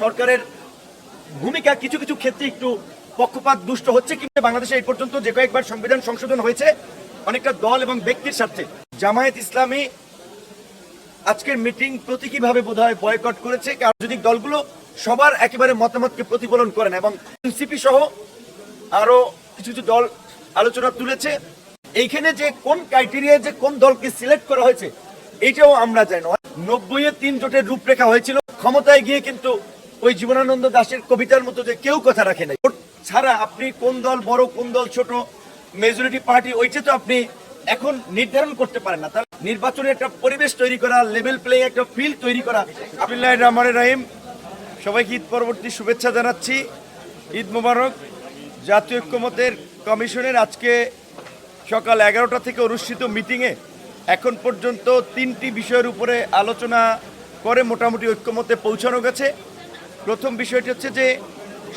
সরকারের ভূমিকা, কিছু কিছু ক্ষেত্রে একটু পক্ষপাত দুষ্ট হচ্ছে, কিন্তু বাংলাদেশে এই পর্যন্ত যে কয়েকবার সংবিধান সংশোধন হয়েছে, অনেকটা দল এবং ব্যক্তির স্বার্থে। জামায়াত ইসলামী আজকের মিটিং প্রতীকীভাবে বোধ হয় বয়কট করেছে যদি দলগুলো সবার একেবারে মতামতকে প্রতিফলন করেন এবং এনসিপি সহ আরও কিছু কিছু দল আলোচনা তুলেছে। এইখানে যে কোন ক্রাইটেরিয়া যে কোন দলকে সিলেক্ট করা হয়েছে এইটাও আমরা জানি না। নব্বই তিন জোটের রূপরেখা হয়েছিল, ক্ষমতায় গিয়ে কিন্তু ওই জীবনানন্দ দাশের কবিতার মতো যে কেউ কথা রাখে নাই। ছাড়া আপনি কোন দল বড়, কোন দল ছোট মেজরিটি পার্টি ওইটা তো আপনি এখন নির্ধারণ করতে পারেন না। তাহলে নির্বাচনে একটা পরিবেশ তৈরি করা লেভেল প্লে একটা ফিল্ড তৈরি করা। আবদুল্লাহ রহমান রাহিম, সবাইকে ঈদ পরবর্তী শুভেচ্ছা জানাচ্ছি। ঈদ মোবারক। জাতীয় ঐক্যমতের কমিশনের আজকে সকাল এগারোটা থেকে অনুষ্ঠিত মিটিংয়ে এখন পর্যন্ত তিনটি বিষয়ের উপরে আলোচনা করে মোটামুটি ঐক্যমতে পৌঁছানো গেছে। প্রথম বিষয়টি হচ্ছে যে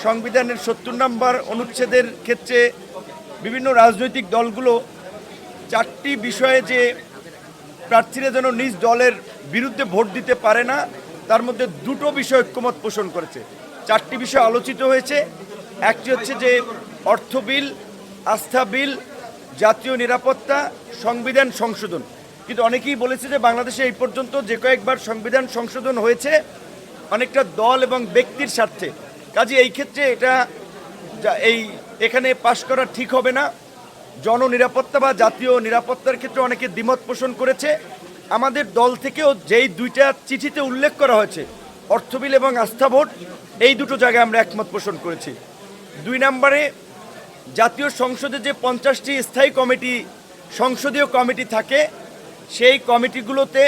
সংবিধানের সত্তর নম্বর অনুচ্ছেদের ক্ষেত্রে বিভিন্ন রাজনৈতিক দলগুলো চারটি বিষয়ে যে প্রার্থীরা যেন নিজ দলের বিরুদ্ধে ভোট দিতে পারে না, তার মধ্যে দুটো বিষয় ঐক্যমত পোষণ করেছে। চারটি বিষয় আলোচিত হয়েছে। একটি হচ্ছে যে অর্থ বিল, আস্থা বিল, জাতীয় নিরাপত্তা, সংবিধান সংশোধন। কিন্তু অনেকেই বলেছে যে বাংলাদেশে এই পর্যন্ত যে কয়েকবার সংবিধান সংশোধন হয়েছে অনেকটা দল এবং ব্যক্তির স্বার্থে। কাজে এই ক্ষেত্রে এটা এই এখানে পাশ করা ঠিক হবে না। জননিরাপত্তা বা জাতীয় নিরাপত্তার ক্ষেত্রে অনেকে দ্বিমত পোষণ করেছে। আমাদের দল থেকেও যেই দুইটা চিঠিতে উল্লেখ করা হয়েছে, অর্থবিল এবং আস্থা ভোট, এই দুটো জায়গায় আমরা একমত পোষণ করেছি। দুই নম্বরে, জাতীয় সংসদে যে পঞ্চাশটি স্থায়ী কমিটি, সংসদীয় কমিটি থাকে, সেই কমিটিগুলোতে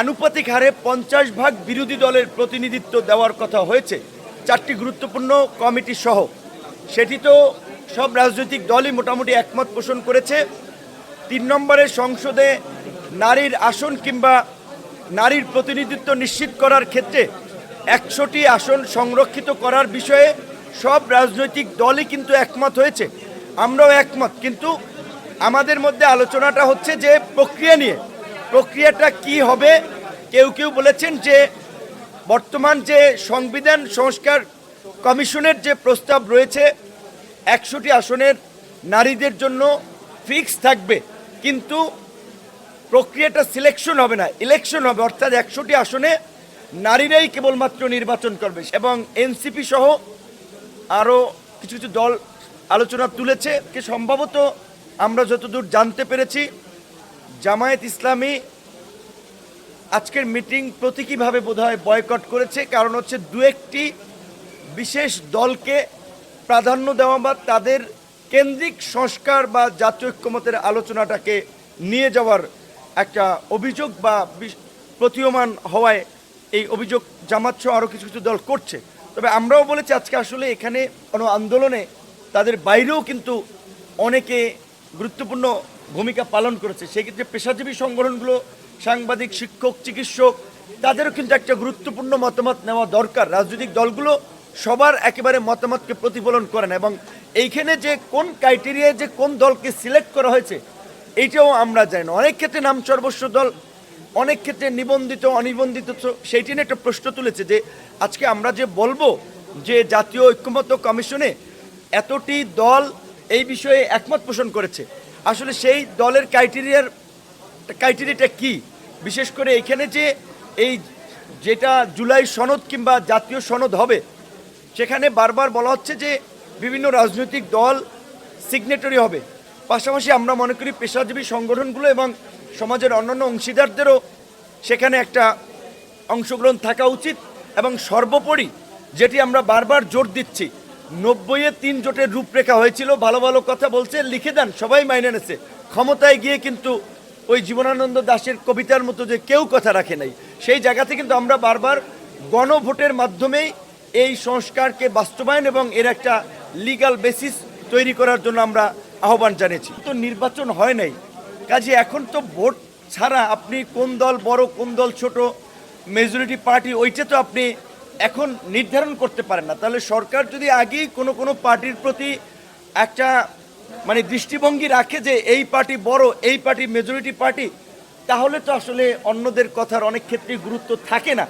আনুপাতিক হারে পঞ্চাশ ভাগ বিরোধী দলের প্রতিনিধিত্ব দেওয়ার কথা হয়েছে। চারটি গুরুত্বপূর্ণ কমিটি সহ। সেটি তো সব রাজনৈতিক দলই মোটামুটি একমত পোষণ করেছে। তিন নম্বরে সংসদে নারীর আসন কিংবা নারীর প্রতিনিধিত্ব নিশ্চিত করার ক্ষেত্রে একশোটি আসন সংরক্ষিত করার বিষয়ে সব রাজনৈতিক দলই কিন্তু একমত হয়েছে। আমরাও একমত, কিন্তু আমাদের মধ্যে আলোচনাটা হচ্ছে যে প্রক্রিয়া নিয়ে প্রক্রিয়াটা কি হবে? কেউ কেউ বলেছেন যে বর্তমান যে সংবিধান সংস্কার কমিশনের যে প্রস্তাব রয়েছে, একশোটি আসনের নারীদের জন্য ফিক্স থাকবে। কিন্তু প্রক্রিয়াটা সিলেকশন হবে না, ইলেকশন হবে, অর্থাৎ একশোটি আসনে নারীরাই কেবলমাত্র নির্বাচন করবে। এবং এনসিপি সহ আরও কিছু কিছু দল আলোচনা তুলেছে, কি সম্ভবত আমরা যতদূর জানতে পেরেছি জামায়াত ইসলামী আজকের মিটিং প্রতীকীভাবে বোধহয় বয়কট করেছে। কারণ হচ্ছে দু একটি বিশেষ দলকে প্রাধান্য দেওয়া বা তাদের কেন্দ্রিক সংস্কার বা জাতীয় ঐক্যমতের আলোচনাটাকে নিয়ে যাওয়ার একটা অভিযোগ বা প্রতীয়মান হওয়ায় এই অভিযোগ জামাত সহ আরও কিছু কিছু দল করছে। তবে আমরাও বলেছি আজকে আসলে এখানে কোনো আন্দোলনে তাদের বাইরেও কিন্তু অনেকে গুরুত্বপূর্ণ ভূমিকা পালন করেছে। সেই ক্ষেত্রে পেশাজীবী সংগঠনগুলো, সাংবাদিক, শিক্ষক, চিকিৎসক, তাদেরও কিন্তু একটা গুরুত্বপূর্ণ মতামত নেওয়া দরকার। রাজনৈতিক দলগুলো সবার একেবারে মতামতকে প্রতিফলন করেন এবং এইখানে যে কোন ক্রাইটেরিয়ায় যে কোন দলকে সিলেক্ট করা হয়েছে, এইটাও আমরা জানি না। অনেক ক্ষেত্রে নাম সর্বস্ব দল, অনেক ক্ষেত্রে নিবন্ধিত, অনিবন্ধিত সেইটি নিয়ে একটা প্রশ্ন তুলেছে যে আজকে আমরা যে বলব যে জাতীয় ঐক্যমত্য কমিশনে এতটি দল এই বিষয়ে একমত পোষণ করেছে আসলে সেই দলের ক্রাইটেরিয়ার ক্রাইটেরিয়াটা কি? বিশেষ করে এখানে যে এই যেটা জুলাই সনদ কিংবা জাতীয় সনদ হবে, সেখানে বারবার বলা হচ্ছে যে বিভিন্ন রাজনৈতিক দল সিগনেটরি হবে। পাশাপাশি আমরা মনে করি পেশাজীবী সংগঠনগুলো এবং সমাজের অন্যান্য অংশীদারদেরও সেখানে একটা অংশগ্রহণ থাকা উচিত এবং সর্বোপরি যেটি আমরা বারবার জোর দিচ্ছি নব্বইয়ে তিন জোটের রূপরেখা হয়েছিল, ভালো ভালো কথা বলছে, লিখে দেন, সবাই মাইনে নেছে ক্ষমতায় গিয়ে কিন্তু ওই জীবনানন্দ দাশের কবিতার মতো যে কেউ কথা রাখে নাই। সেই জায়গাতে কিন্তু আমরা বারবার গণভোটের মাধ্যমেই এই সংস্কারকে বাস্তবায়ন এবং এর একটা লিগ্যাল বেসিস তৈরি করার জন্য আমরা আহ্বান জানিয়েছি। তো নির্বাচন হয় নাই। কাজে এখন তো ভোট ছাড়া আপনি কোন দল বড়, কোন দল ছোট মেজরিটি পার্টি ওইটা তো আপনি এখন নির্ধারণ করতে পারেন না। তাহলে সরকার যদি আগেই কোনো কোনো পার্টির প্রতি একটা মানে দৃষ্টিভঙ্গি রাখে যে এই পার্টি বড়, এই পার্টি মেজরিটি পার্টি তাহলে তো আসলে অন্যদের কথার অনেক ক্ষেত্রেই গুরুত্ব থাকে না।